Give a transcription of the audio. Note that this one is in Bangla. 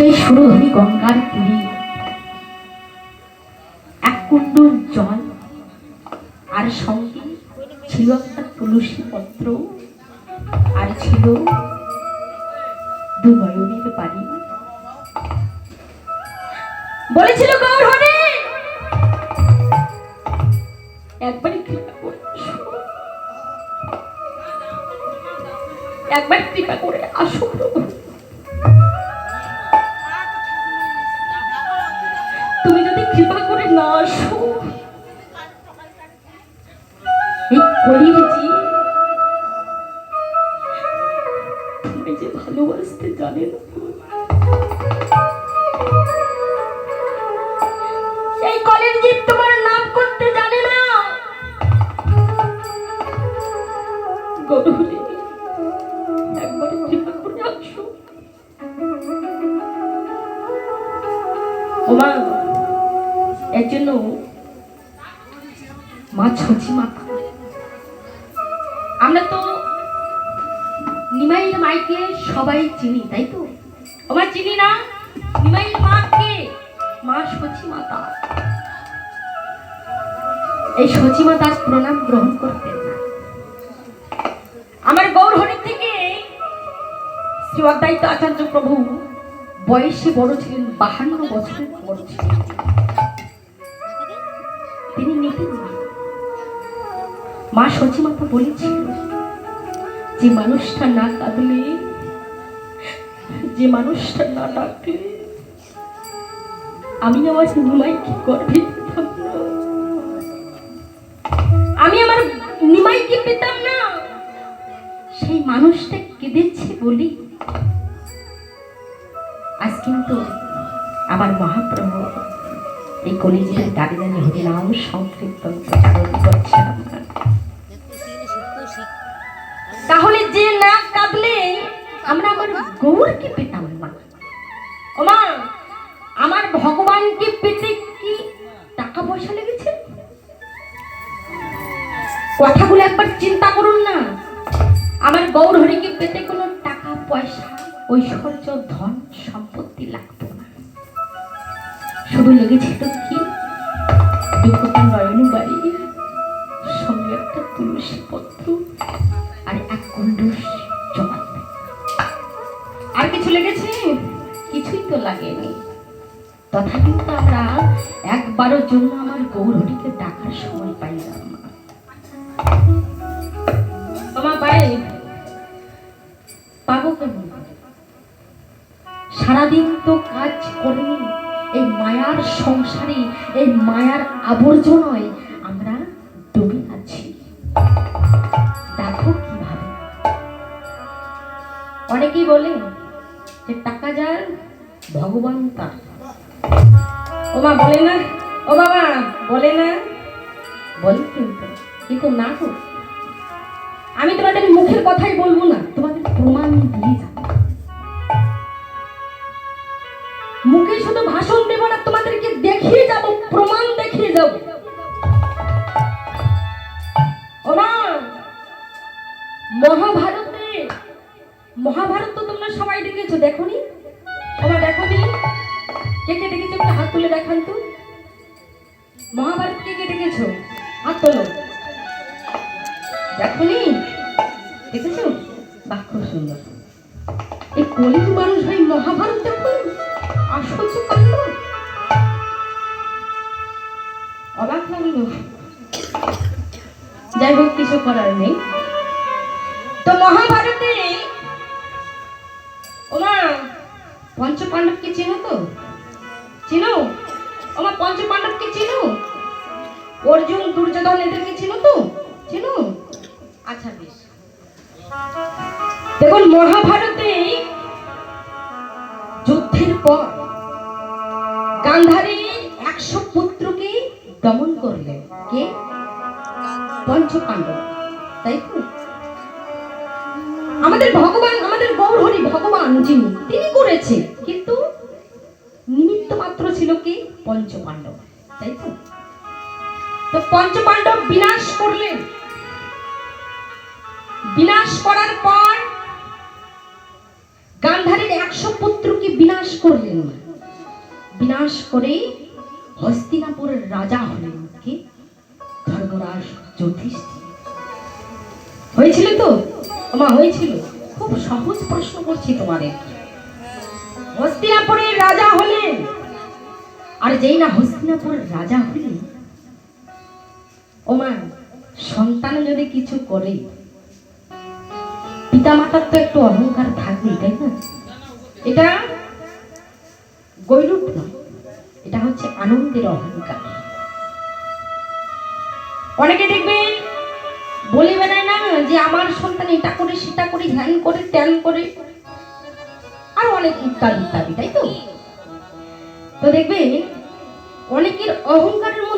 সেই সুরধনী গঙ্গার তীরে এক কুণ্ডুর জল আর সঙ্গে ছিল একটা তুলসী পত্র আর ছিল দু নয়নের বাড়ি। বলেছিল গৌরহণে একবারই কৃপা করে। একবার কৃপা করে আসো। কৃপা করে না আসো। ভালোবাসতে জানে না। এই কলের তোমার নাম করতে জানে না। গরুলি একবার কৃপা এর জন্য মা ছচি মাথা আমরা তো নিমাইয়ের মাইকে সবাই চিনি, তাই তো? ওমা চিনি না নিমাইয়ের মাকে মা সচি মাতা। এই সচি মাতার প্রণাম গ্রহণ করতেন না। আমার গৌরহরি থেকে শ্রী অদ্বৈত আচার্য প্রভু বয়সে বড় ছিলেন, বাহান্ন বছরের বড় ছিলেন। মা সচিমাতা বলেছিল যে মানুষটা না কাঁদলে, যে মানুষটা না ডাকলে, আমি আমার নিমাইকে গর্বে পেতাম না আমি আমার নিমাইকে পেতাম না? সেই মানুষটা কেঁদেছে বলি। আজ কিন্তু আমার মহাপ্রভু এই কলিজের দাঁড়িয়ে দাঁড়িয়ে হরিনাম সংকীর্তন করছেন আপনার তাহলে যে না কাঁদলে আমরা আমার গৌরকে পেতাম না। ওমা, আমার ভগবানকে পেতে কি টাকা পয়সা লেগেছে? কথাগুলো একবার চিন্তা করুন না। আমার গৌর হরিকে পেতে কোনো টাকা পয়সা, ঐশ্বর্য, ধন, সম্পত্তি লাগতো না। শুধু লেগেছিল কি? দুপুরটা নয়ন সঙ্গে একটা তুলসী পত্র। আর এক কুণ্ডুস জল আর কিছু লেগেছে? কিছুই তো লাগেনি। তথাপি তো আমরা একবারের জন্য আমার গৌরহরিকে ডাকার সময় পাইলাম তোমার পায়ে পাবো কেমন সারাদিন তো কাজ করিনি। এই মায়ার সংসারে, এই মায়ার আবর্জনায় তার ও মা, বলে না? ও বাবা, বলে না? বলে কিন্তু কিন্তু না তো আমি তোমাদের মুখের কথাই বলব না, তোমাদের প্রমাণ দিয়ে যাব। মুখে শুধু ভাষণ দেবো না, তোমাদেরকে দেখিয়ে যাব, প্রমাণ দেখিয়ে যাব। মহাভারতে, মহাভারত তো তোমরা সবাই দেখেছ দেখো দেখোনি ওমা দেখোনি? কে কে দেখেছ একটু হাত তুলে দেখান তো মহাভারত কে কে দেখেছ হাত তোলো। দেখোনি দেখেছ? বাহ, খুব সুন্দর। এই কলিজ মানুষ ভাই মহাভারত দেখুন আশ্চর্য কাণ্ড অবাক লাগল। যাই হোক, কিছু করার নেই। তো মহাভারতে ওমা পঞ্চ পাণ্ডবকে চেনো তো? অর্জুন, দুর্যোধন এদেরকে চেনো তো? চেনো আচ্ছা বেশ। দেখুন, মহাভারতে যুদ্ধের পর গান্ধারী একশো পুত্রকে দমন করলেন। কে? পঞ্চ পাণ্ডব তাই তো? আমাদের ভগবান, আমাদের গৌরহরি ভগবান যিনি, তিনি করেছে, কিন্তু নিমিত্ত মাত্র ছিল কি? পঞ্চ পাণ্ডব তাই তো? তো পঞ্চ পাণ্ডব বিনাশ করলেন। বিনাশ করার পর গান্ধারীর একশো পুত্রকে বিনাশ করলেন বিনাশ করে হস্তিনাপুরের রাজা হলেন কি ধর্মরাজ যুধিষ্ঠির। হয়েছিল তো? মা হয়েছিল। খুব সহজ প্রশ্ন করছি তোমাদের। হস্তিনাপুরের রাজা হলেন। আর যেই না হস্তিনাপুরের রাজা হলেন ওমা সন্তান যদি কিছু করে পিতা মাতার তো একটু অহংকার থাকবে তাই না? এটা গৈরূপ নয়, এটা হচ্ছে আনন্দের অহংকার। অনেকে দেখবেন বলে বেড়ায় না যে আমার সন্তান এটা করে, সেটা করে, ধ্যান করে, ত্যান করে, আর অনেক ইত্যাদি ইত্যাদি, তাই তো? তো দেখবেন অনেকের অহংকারের মধ্যে